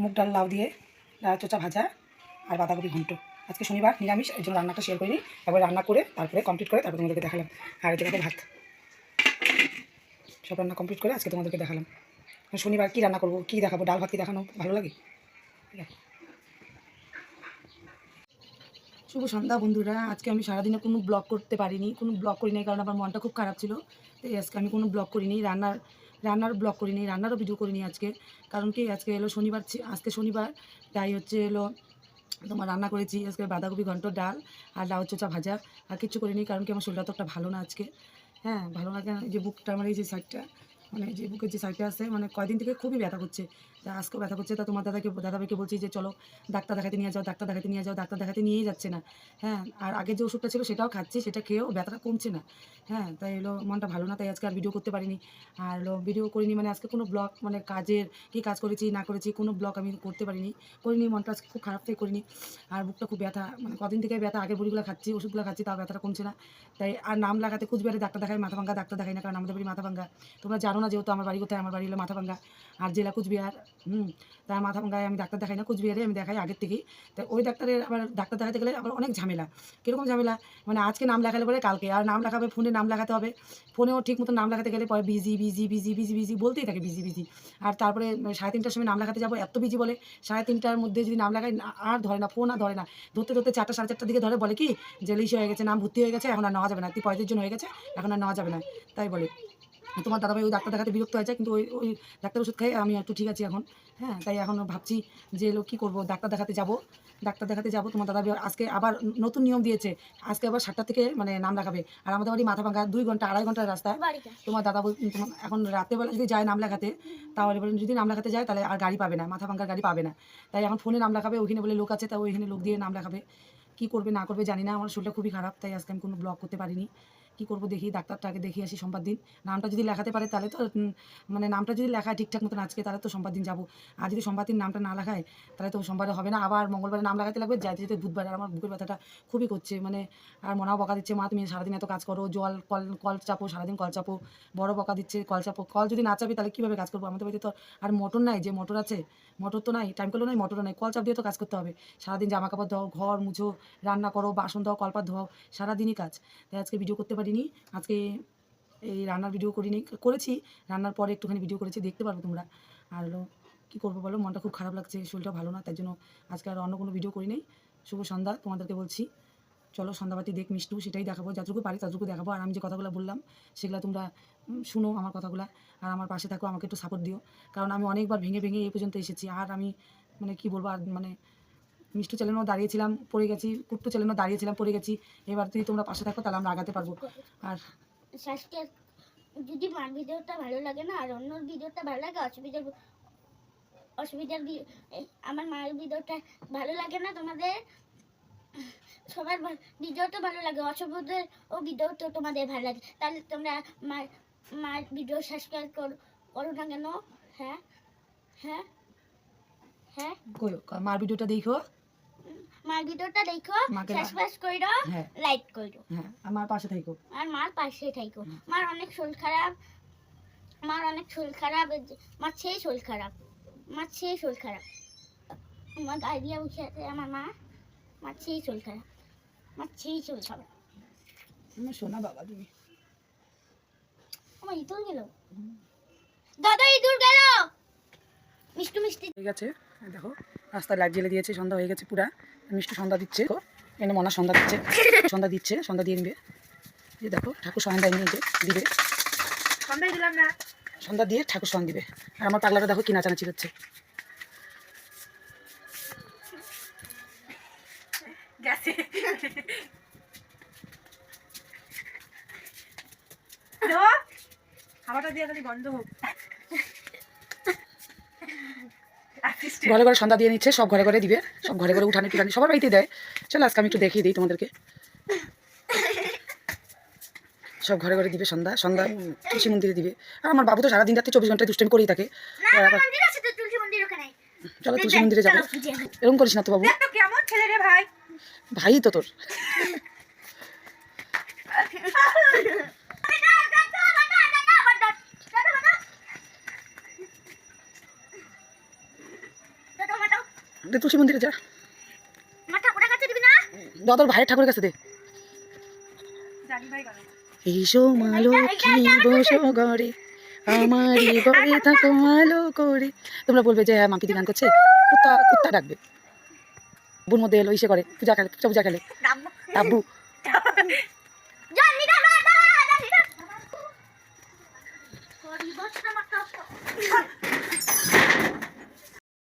মুগ ডাল, লাউ দিয়ে লাউ চোচা ভাজা আর বাঁধাকপি ঘন্ট। আজকে শনিবার, নিরামিষ এই জন্য রান্নাটা শেয়ার করিনি। তারপরে রান্না করে, তারপরে কমপ্লিট করে, তারপরে তোমাদেরকে দেখালাম। আর এটা ভাত। সব রান্না কমপ্লিট করে আজকে তোমাদেরকে দেখালাম। শনিবার কী রান্না করব, কী দেখাবো, ডাল ভাত কি দেখানো, ভালো লাগে। শুভ সন্ধ্যা বন্ধুরা, আজকে আমি সারাদিনে কোনো ব্লগ করতে পারিনি, কোনো ব্লগ করি কারণ আমার মনটা খুব খারাপ ছিল। তাই আজকে আমি কোনো ব্লগ করিনি, রান্নার রান্নার ব্লগ করিনি, রান্নারও ভিডিও করিনি আজকে। কারণ কি, আজকে এলো শনিবার আজকে শনিবার, তাই হচ্ছে এলো তোমার রান্না করেছি। আজকে বাঁধাকপি ঘন্ট, ডাল, আর লাউ চোচা ভাজা। আর কিছু করিনি, কারণ কি, আমার শরীরটা তো একটা ভালো না আজকে। হ্যাঁ ভালো না এই যে বুকটা, আমার এই যে সাইডটা মানে যে বুকের যে সাইডটা আছে মানে কয়দিন থেকে খুবই ব্যথা করছে। আজকেও ব্যথা করছে, তা তোমার দাদাকে, দাদাভাইকে বলছি যে চলো ডাক্তার দেখাতে নিয়ে যাও, ডাক্তার দেখাতে নিয়ে যাও, ডাক্তার দেখাতে নিয়েই যাচ্ছে না। হ্যাঁ আর আগে যে ওষুধটা ছিল সেটাও খাচ্ছি, সেটা খেয়েও ব্যথাটা কমছে না। হ্যাঁ তাই এলো মনটা ভালো না, তাই আজকে আর ভিডিও করতে পারিনি। আর এলো ভিডিও করিনি মানে আজকে কোনো ব্লগ মানে কাজের কি কাজ করেছি, না করেছি, কোনো ব্লগ আমি করতে পারিনি। করিনি, মনটা আজকে খুব খারাপ থেকে করিনি। আর বুকটা খুব ব্যথা মানে কদিন থেকে ব্যথা, আগের বড়িগুলো খাচ্ছি, ওষুধগুলো খাচ্ছি, তাও ব্যথাটা কমছে না। তাই আর নাম লাগাতে কুচবিহারে ডাক্তার দেখাই মাথা ভাঙ্গা, ডাক্তার দেখাই না, কারণ আমাদের বাড়ি মাথা ভাঙ্গা। তোমরা জানো না যেহেতু আমার বাড়ি কোথায়, আমার বাড়ি হলো মাথা ভাঙ্গা। আর জেলা কুচবিহার হুম তাই মাথা গায়ে আমি ডাক্তার দেখাই না, কুচবিহারে আমি দেখাই আগের থেকেই। তাই ওই ডাক্তারের আবার ডাক্তার দেখাতে গেলে আবার অনেক ঝামেলা। কীরকম ঝামেলা? মানে আজকে নাম লেখালে পরে কালকে, আর নাম লেখাবে ফোনে নাম লেখাতে হবে। ফোনেও ঠিক মতো নাম লেখাতে গেলে পরে busy busy busy busy busy বলতেই থাকে বিজি বিজি আর তারপরে সাড়ে তিনটার সময় নাম লেখাতে যাব, এত বিজি বলে। সাড়ে তিনটার মধ্যে যদি নাম লাগাই না- আর ধরে না ফোন আর ধরে না। ধরতে ধরতে চারটা, সাড়ে চারটার দিকে ধরে, বলে কি? যে হয়ে গেছে, নাম ভর্তি হয়ে গেছে, এখন আর নেওয়া যাবে না। তুই পঁয়ত্রিশ জন হয়ে গেছে, এখন আর নেওয়া যাবে না। তাই বলে। তোমার দাদাভাই ওই ডাক্তার দেখাতে বিরক্ত হয়েছে কিন্তু ওই ওই ডাক্তার ওষুধ খাই আমি একটু ঠিক আছি এখন। হ্যাঁ তাই এখন ভাবছি যে লোক কী করব ডাক্তার দেখাতে যাব। ডাক্তার দেখাতে যাব তোমার দাদা আজকে আবার নতুন নিয়ম দিয়েছে আজকে আবার সাতটা থেকে মানে নাম লাগাবে আর আমাদের বাড়ি মাথা ভাঙা দুই ঘণ্টা আড়াই ঘণ্টার রাস্তা তোমার দাদা এখন রাত্রেবেলা যদি যায় নাম লেখাতে তাহলে বলেন যদি নাম লেখাতে যায় তাহলে আর গাড়ি পাবে না মাথা ভাঙার গাড়ি পাবে না। তাই এখন ফোনে নাম লেখাবে ওইখানে বলে লোক আছে তাই ওইখানে লোক দিয়ে নাম লেখাবে। কী করবে না করবে জানি না আমার শরীরটা খুবই খারাপ তাই আজকে আমি কোনো ব্লগ করতে পারিনি। কী করব দেখি ডাক্তারটাকে দেখি আসি সোমবার দিন। নামটা যদি লেখাতে পারে তাহলে তো মানে নামটা যদি লেখায় ঠিকঠাক মতন আজকে, তাহলে তো সোমবার দিন যাব। আর যদি সোমবার দিন নামটা না লেখায়, তাহলে তো সোমবারে হবে না। আবার মঙ্গলবারে নাম লাগাতে লাগবে যাইতে যেতে বুধবার। আমার বুকের ব্যথাটা খুবই করছে মানে আর মনাও বকা দিচ্ছে, মা, তুমি সারাদিন এত কাজ করো, জল, কল কল চাপো, সারাদিন কল চাপো, বড় বকা দিচ্ছে, কল চাপো, কল যদি না চাপি, তাহলে কীভাবে কাজ করব? আমাদের বাড়িতে তো আর মোটর নাই, যে মোটর আছে, মোটর তো নাই টাইম করলেও নাই, মোটরও নাই। কল চাপ দিয়ে তো কাজ করতে হবে। সারাদিন জামা কাপড় ধোও, ঘর মুছো, রান্না করো, বাসন ধোও, কলপাত ধোও, সারাদিনই কাজ। তাই আজকে ভিডিও করতে পারিনি। আজকে এই রান্নার ভিডিও করিনি, করেছি। রান্নার পরে একটুখানি ভিডিও করেছি, দেখতে পারবে তোমরা। আর হলো কী করব বলো? মনটা খুব খারাপ লাগছে শরীরটা ভালো না, তাই জন্য আজকে আর অন্য কোনো ভিডিও করি নেই শুভ সন্ধ্যা, তোমাদেরকে বলছি। চলো সন্ধ্যাবাতি দেখ মিষ্টু, সেটাই দেখাবো, যতটুকু পারি ততটুকু দেখাবো। আর আমি যে কথাগুলো বললাম, সেগুলো তোমরা শুনো আমার কথাগুলো। আর আমার পাশে থাকো, আমাকে একটু সাপোর্ট দিও। কারণ আমি অনেকবার ভেঙে ভেঙে এই পর্যন্ত এসেছি। আর আমি মানে কি বলব, আর মানে মিষ্টু চ্যানেলও দাঁড়িয়েছিলাম পড়ে গেছি কুট্টু চ্যানেলও দাঁড়িয়েছিলাম পড়ে গেছি। এবার যদি তোমরা পাশে থাকো তাহলে আমরা আগাতে পারব। আর সাবস্ক্রাইব যদি মার ভিডিওটা ভালো লাগে না আর অন্য ভিডিওটা ভালো লাগে অসুবিধার অসুবিধার আমার মায়ের ভিডিওটা ভালো লাগে না তোমাদের সবার ভিডিওটা ভালো লাগে অসুবিধার ও ভিডিও তো তোমাদের ভালো লাগে তাহলে তোমরা মার মার ভিডিও সাবস্ক্রাইব করো করো না কেন? হ্যাঁ? হ্যাঁ? হ্যাঁ? মার ভিডিওটা দেখো। মার ভিডিওটা দেখো করো হ্যাঁ। লাইক করো। হ্যাঁ আমার পাশে থাকো আর মার পাশে থাইকো। মার অনেক শরীর খারাপ। মার অনেক শরীর খারাপ। এই যে- মার সেই শরীর খারাপ। মার সেই শরীর খারাপ। আমার ডায়রিয়া বসে আছে আমার মা। মার সেই শরীর খারাপ। মার সেই শরীর খারাপ। আমার সোনা বাবা তুমি। আমার ইঁদুর গেল দাদা ইঁদুর গেল। মিষ্টি মিষ্টি। হয়ে গেছে। এই দেখো রাস্তায় লাইট জ্বেলে দিয়েছে সন্ধ্যা হয়ে গেছে পুরা। মিষ্টি সন্ধ্যা দিচ্ছে। এনে মনা সন্ধ্যা দিচ্ছে। সন্ধ্যা দিচ্ছে সন্ধ্যা দিয়ে নিবে। এই দেখো ঠাকুর সন্ধ্যা নিয়ে দিবে। সন্ধ্যায় দিলাম না। সন্ধ্যা দিয়ে ঠাকুর সন দিবে। আর আমার পাগলাটা দেখো কি নাচানাচি করছে। খাবারটা দিয়ে খালি গন্ধ হোক। ঘরে ঘরে সন্ধ্যা দিয়ে নিচ্ছে সব ঘরে ঘরে দিবে সব ঘরে ঘরে উঠানে টুটানি সবার বাড়িতে দেয়। চলো আজকে আমি একটু দেখিয়ে দিই তোমাদেরকে। সব ঘরে ঘরে দিবে সন্ধ্যা সন্ধ্যা তুলসী মন্দিরে দিবে। আর আমার বাবু তো সারাদিন রাত্রে চব্বিশ ঘন্টায় দুষ্টামি করেই থাকে। চলো তুলসী মন্দিরে যাব। এরকম করিস না তো বাবু। ভাই। তো তোর। দে তুলসী মন্দিরে যা। দাদার ভাইয়ের ঠাকুরের কাছে দে। এসো মালক্ষী বসো ঘরে আমারই ঘরে থাকো আলো করে তোমরা বলবে যে হ্যাঁ মাম্পি গান করছে। কুত্তা কুত্তা ডাকবে। বুর মধ্যে এলো ইসে করে। পূজা খেলে পূজা খেলে। আব্বু